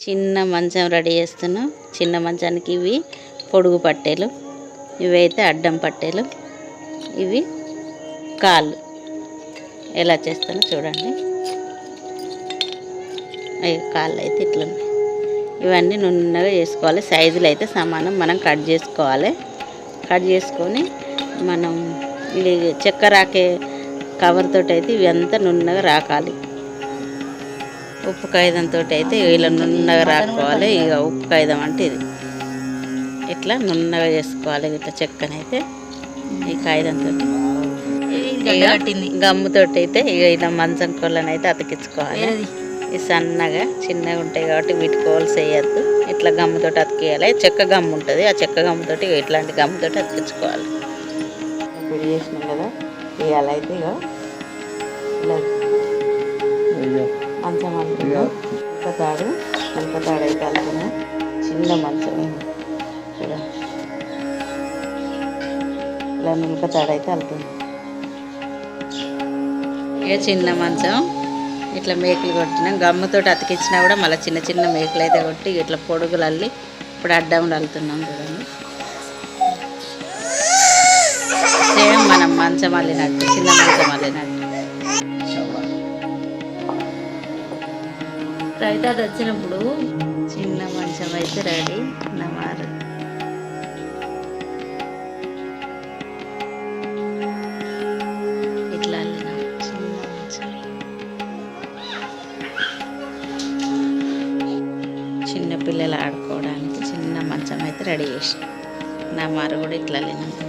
చిన్న మంచం రెడీ చేస్తున్నాం. చిన్న మంచానికి ఇవి పొడుగు పట్టెలు. ఇవైతే అడ్డం పట్టెలు. ఇవి కాళ్ళు. ఎలా చేస్తానో చూడండి. అవి కాళ్ళు అయితే ఇట్లున్నాయి ఇవన్నీ నున్నగా చేసుకోవాలి. సైజులు అయితే సమానం. మనం కట్ చేసుకోవాలి. కట్ చేసుకొని మనం ఇది చెక్క రాకే కవర్తో అయితే ఇవి అంతా నున్నగా రాకాలి. ఉప్పు కాగితంతో అయితే ఇలా నున్నగా రాసుకోవాలి ఇక ఉప్పు కాగితం అంటే ఇది. ఇట్లా నున్నగా చేసుకోవాలి. ఇట్లా చెక్కనైతే ఈ కాగితంతో కట్టింది. గమ్ముతోటి అయితే ఇక ఇలా మంచం కొళ్ళని అయితే అతికించుకోవాలి ఈ సన్నగా చిన్నగా ఉంటాయి కాబట్టి వీటికి హోల్స్ వేయద్దు. ఇట్లా గమ్ముతోటి అతికేయాలి. చెక్క గమ్ము ఉంటుంది. ఆ చెక్క గమ్ముతోటి ఇట్లాంటి గమ్ముతోటి అతికించుకోవాలి. ఇప్పుడు చేసినాం కదా. ఇవాళ అయితే ఇక ఇలా మంచం అనుకున్నా తాడు తాడు అయితే అనుకున్నా చిన్న మంచం చూడ. ఇలా మిల్క తాడు అయితే వెళ్తుంది ఇక చిన్న మంచం. ఇట్లా మేకులు కొట్టినాం గమ్ముతో అతికించినా కూడా మళ్ళీ చిన్న చిన్న మేకులు అయితే కొట్టి ఇట్లా పొడుగులు అల్లి ఇప్పుడు అడ్డంలో అల్లుతున్నాం చూడండి. సేమ్ మనం మంచం అల్లినట్టు చిన్న మంచం అల్లినట్టు. అయితే వచ్చినప్పుడు చిన్న మంచం అయితే రెడీ నమారు. ఇట్లా చిన్న మంచం పిల్లలు ఆడుకోవడానికి చిన్న మంచం అయితే రెడీ చేసినాం. నమారు కూడా ఇట్లా లేనంత